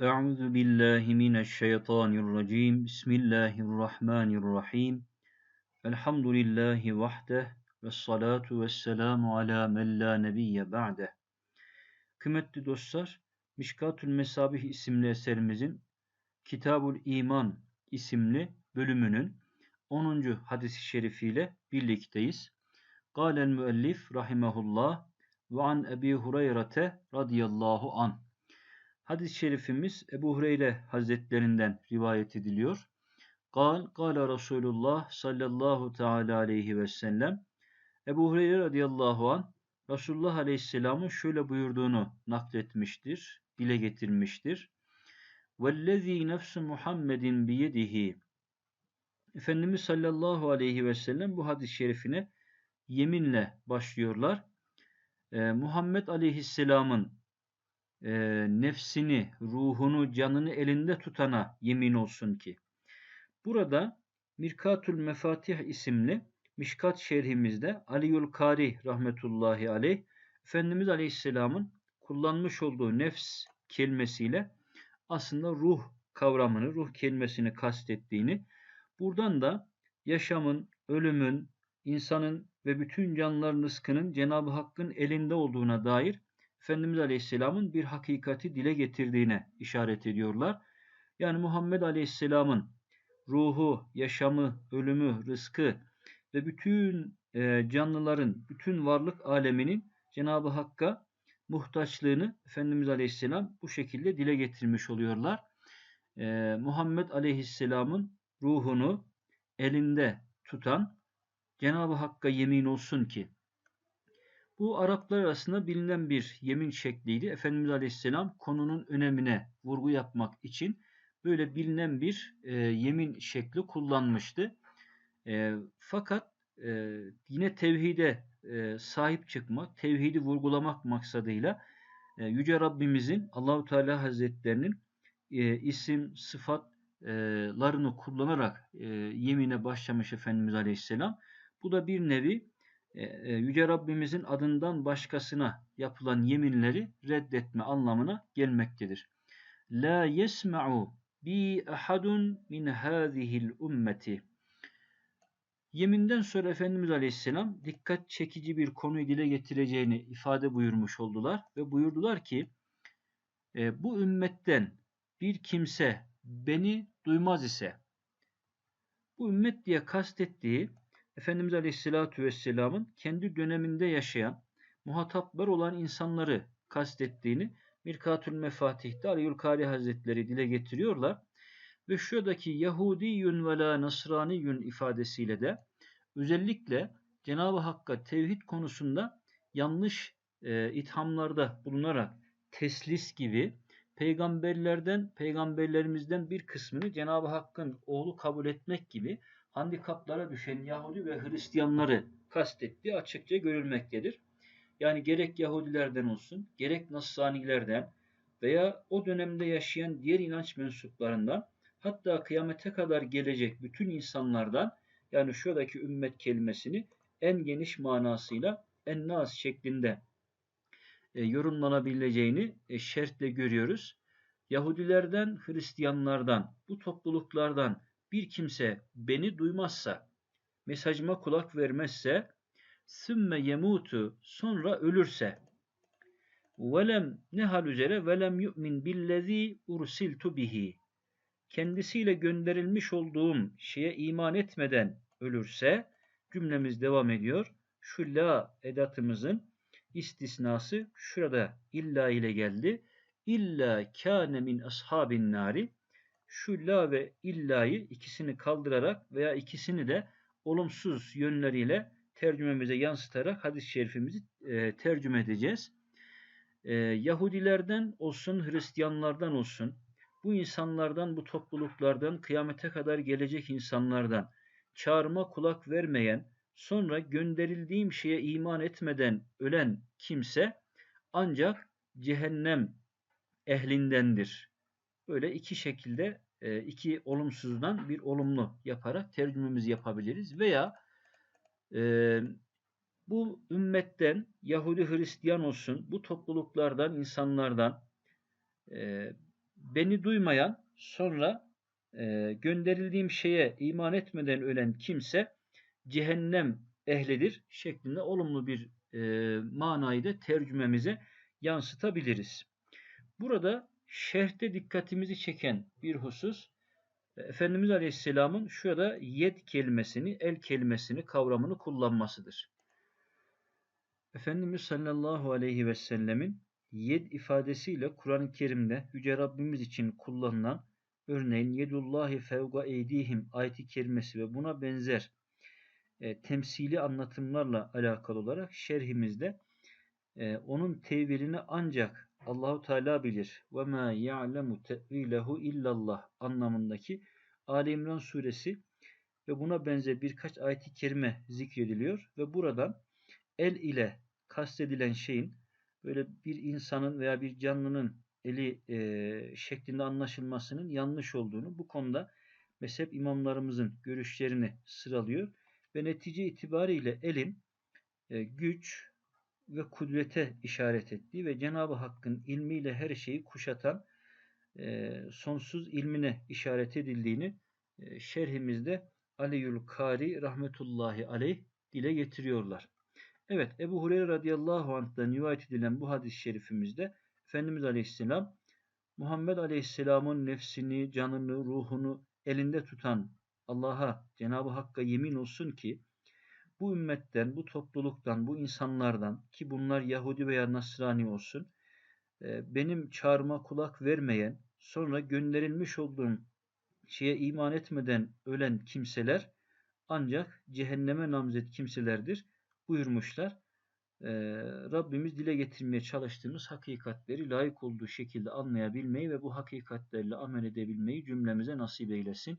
Euzu billahi mineşşeytanirracim. Bismillahirrahmanirrahim. Elhamdülillahi vahdeh ve salatu ve selamu ala men la nebiyye ba'de. Kıymetli dostlar, Mişkatül Mesabih isimli eserimizin Kitabul İman isimli bölümünün 10. hadisi şerifiyle birlikteyiz. Gâlel müellif rahimehullah ve an Ebi Hureyre radıyallahu an. Hadis-i şerifimiz Ebu Hureyre Hazretlerinden rivayet ediliyor. Kal, kala Resulullah sallallahu teala aleyhi ve sellem. Ebu Hureyre radıyallahu an Resulullah aleyhisselamın şöyle buyurduğunu nakletmiştir, dile getirmiştir. Vellezî nefsu Muhammedin biyedihi. Efendimiz sallallahu aleyhi ve sellem bu hadis-i şerifine yeminle başlıyorlar. Ee, Muhammed aleyhisselamın e, nefsini, ruhunu, canını elinde tutana yemin olsun ki. Burada Mirkatül Mefatih isimli Mişkat şerhimizde Aliyul Kari rahmetullahi aleyh Efendimiz Aleyhisselam'ın kullanmış olduğu nefs kelimesiyle aslında ruh kavramını, ruh kelimesini kastettiğini, buradan da yaşamın, ölümün, insanın ve bütün canlıların rızkının Cenab-ı Hakk'ın elinde olduğuna dair Efendimiz Aleyhisselam'ın bir hakikati dile getirdiğine işaret ediyorlar. Yani Muhammed Aleyhisselam'ın ruhu, yaşamı, ölümü, rızkı ve bütün e, canlıların, bütün varlık aleminin Cenab-ı Hakk'a muhtaçlığını Efendimiz Aleyhisselam bu şekilde dile getirmiş oluyorlar. E, Muhammed Aleyhisselam'ın ruhunu elinde tutan Cenab-ı Hakk'a yemin olsun ki bu Araplar arasında bilinen bir yemin şekliydi. Efendimiz Aleyhisselam konunun önemine vurgu yapmak için böyle bilinen bir e, yemin şekli kullanmıştı. E, fakat e, yine tevhide e, sahip çıkmak, tevhidi vurgulamak maksadıyla e, Yüce Rabbimizin Allahu Teala Hazretlerinin e, isim, sıfatlarını kullanarak e, yemine başlamış Efendimiz Aleyhisselam. Bu da bir nevi Yüce Rabbimizin adından başkasına yapılan yeminleri reddetme anlamına gelmektedir. La yesma'u bi ahadun min hadihil ummeti. Yeminden sonra Efendimiz Aleyhisselam dikkat çekici bir konuyu dile getireceğini ifade buyurmuş oldular ve buyurdular ki e, bu ümmetten bir kimse beni duymaz ise bu ümmet diye kastettiği Efendimiz Aleyhisselatü Vesselam'ın kendi döneminde yaşayan, muhataplar olan insanları kastettiğini Mirkatül Mefatih'te Ali Kari Hazretleri dile getiriyorlar. Ve şuradaki Yahudiyün ve la Nasraniyün ifadesiyle de özellikle Cenab-ı Hakk'a tevhid konusunda yanlış e, ithamlarda bulunarak teslis gibi peygamberlerden, peygamberlerimizden bir kısmını Cenab-ı Hakk'ın oğlu kabul etmek gibi handikaplara düşen Yahudi ve Hristiyanları kastettiği açıkça görülmektedir. Yani gerek Yahudilerden olsun, gerek Nasranilerden veya o dönemde yaşayan diğer inanç mensuplarından hatta kıyamete kadar gelecek bütün insanlardan yani şuradaki ümmet kelimesini en geniş manasıyla en naz şeklinde yorumlanabileceğini e, şertle görüyoruz. Yahudilerden, Hristiyanlardan, bu topluluklardan bir kimse beni duymazsa, mesajıma kulak vermezse, sümme yemutu sonra ölürse, velem ne hal üzere velem yu'min billezî ursiltu bihi kendisiyle gönderilmiş olduğum şeye iman etmeden ölürse cümlemiz devam ediyor. Şu la edatımızın istisnası şurada illa ile geldi. İlla kâne min ashabin nari şu la ve illa'yı ikisini kaldırarak veya ikisini de olumsuz yönleriyle tercümemize yansıtarak hadis-i şerifimizi e, tercüme edeceğiz. E, Yahudilerden olsun, Hristiyanlardan olsun, bu insanlardan, bu topluluklardan, kıyamete kadar gelecek insanlardan çağrıma kulak vermeyen, sonra gönderildiğim şeye iman etmeden ölen kimse ancak cehennem ehlindendir. Böyle iki şekilde e, iki olumsuzdan bir olumlu yaparak tercümemizi yapabiliriz. Veya e, bu ümmetten Yahudi Hristiyan olsun bu topluluklardan insanlardan e, beni duymayan sonra gönderildiğim şeye iman etmeden ölen kimse cehennem ehlidir şeklinde olumlu bir e, manayı da tercümemize yansıtabiliriz. Burada şerhte dikkatimizi çeken bir husus Efendimiz Aleyhisselam'ın şurada yed kelimesini, el kelimesini, kavramını kullanmasıdır. Efendimiz sallallahu aleyhi ve sellemin yed ifadesiyle Kur'an-ı Kerim'de Yüce Rabbimiz için kullanılan örneğin yedullahi fevga eydihim ayeti kerimesi ve buna benzer e, temsili anlatımlarla alakalı olarak şerhimizde e, onun tevilini ancak Allahu Teala bilir. Ve ma ya'lemu tevilehu illallah anlamındaki Ali İmran suresi ve buna benzer birkaç ayet-i kerime zikrediliyor ve buradan el ile kastedilen şeyin böyle bir insanın veya bir canlının eli e, şeklinde anlaşılmasının yanlış olduğunu bu konuda mezhep imamlarımızın görüşlerini sıralıyor ve netice itibariyle elin e, güç ve kudrete işaret ettiği ve Cenab-ı Hakk'ın ilmiyle her şeyi kuşatan e, sonsuz ilmine işaret edildiğini e, şerhimizde Aliyül Kari rahmetullahi aleyh dile getiriyorlar. Evet Ebu Hureyre radıyallahu anh'dan rivayet edilen bu hadis-i şerifimizde Efendimiz aleyhisselam Muhammed aleyhisselamın nefsini, canını, ruhunu elinde tutan Allah'a, Cenab-ı Hakk'a yemin olsun ki bu ümmetten, bu topluluktan, bu insanlardan ki bunlar Yahudi veya Nasrani olsun e, benim çağrıma kulak vermeyen, sonra gönderilmiş olduğum şeye iman etmeden ölen kimseler ancak cehenneme namzet kimselerdir buyurmuşlar. Ee, Rabbimiz dile getirmeye çalıştığımız hakikatleri layık olduğu şekilde anlayabilmeyi ve bu hakikatlerle amel edebilmeyi cümlemize nasip eylesin.